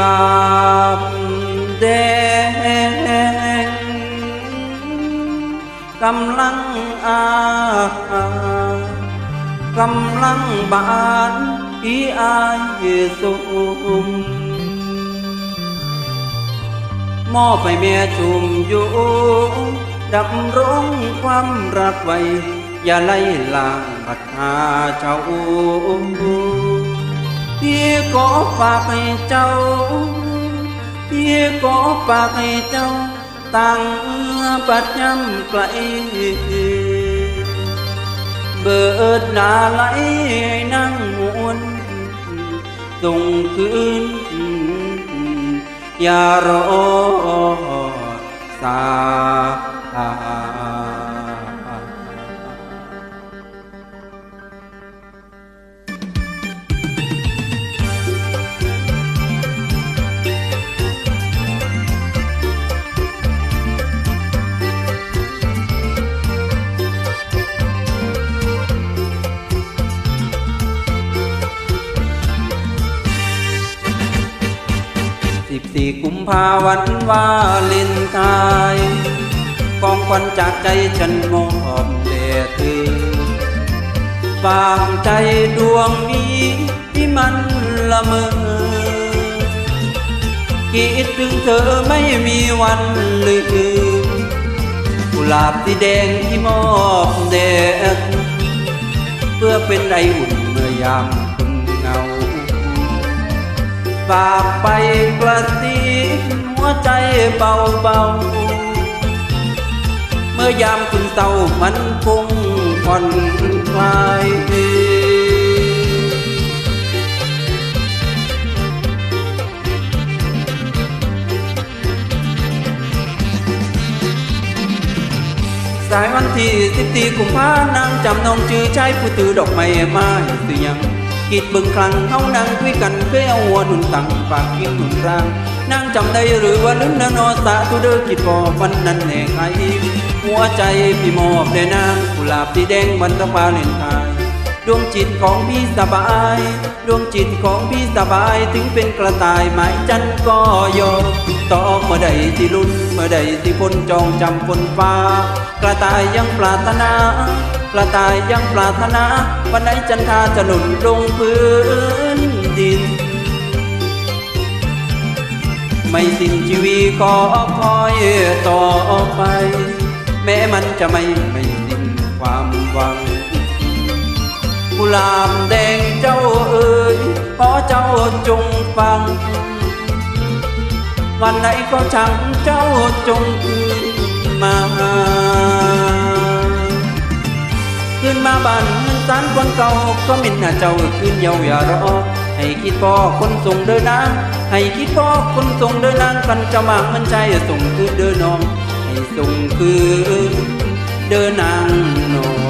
ลาบแดงกำลังอากำลังบานอีอายสุมมอบไปแม่จุมอยู่ดำรงความรักไว้ อย่าไล่ลางบัดหาเจ้า kia có phạt châu kia có phạt châu tăng bát nhâm cậy. Bớt đã lấy năng muôn dùng cơn ya ro sa สิบตีกุมภาวันวาเลนไทน์ของควันจากใจฉันมอบแด่เธอฝากใจดวงนี้ที่มันละเมอคิดถึงเธอไม่มีวันลืมกุหลาบที่แดงที่มอบแด่เพื่อเป็นไออุ่นเมื่อยาม ฝากไปกระซิบหัวใจเบาๆ เมื่อยามคุณเศร้ามันคงผ่อนคลายสายวันที่สิบสี่กุมภานางจำนองจือใช้ผู้ตือดอกไม้มาให้ซื้อยัง กิดบึงครั้งเขานั่งคุยกันเคยเอาหัวหนุนตังปากกินหนุนร่างนางจำได้หรือว่าลืมนางนอสาธุเดอกิดบอวันนั้นแน่ใครหัวใจพี่มอบแด่นางกุหลาบสีแดงวันตะวาเลนไทย ดวงจิตของพี่สบาย ดวงจิตของพี่สบายถึงเป็นกระต่ายหมายจันก็ยอมต่อเมื่อใดที่ลุ้นเมื่อใดที่คนจองจำฝนฟ้า กระต่ายยังปรารถนา กระต่ายยังปรารถนา วันไหนจันทาจะหล่นลงพื้นดิน ไม่สิ้นชีวีขอคอยต่อไป แม้มันจะไม่ไม่ หลาบแดงเจ้าเอ๋ยขอเจ้าจงฟัง วันไหนก็ช่างเจ้าจงคืนมาคืนมาบ้านเมืองสารคนเก่าก็มินหน้าเจ้าคืนเยาอย่ารอให้คิดพ่อคนส่งเดินนางให้คิดพ่อคนส่งเดินนางกันจะมาเงินใจส่งคืนเดินน้องให้ส่งคืนเดินนางน้อง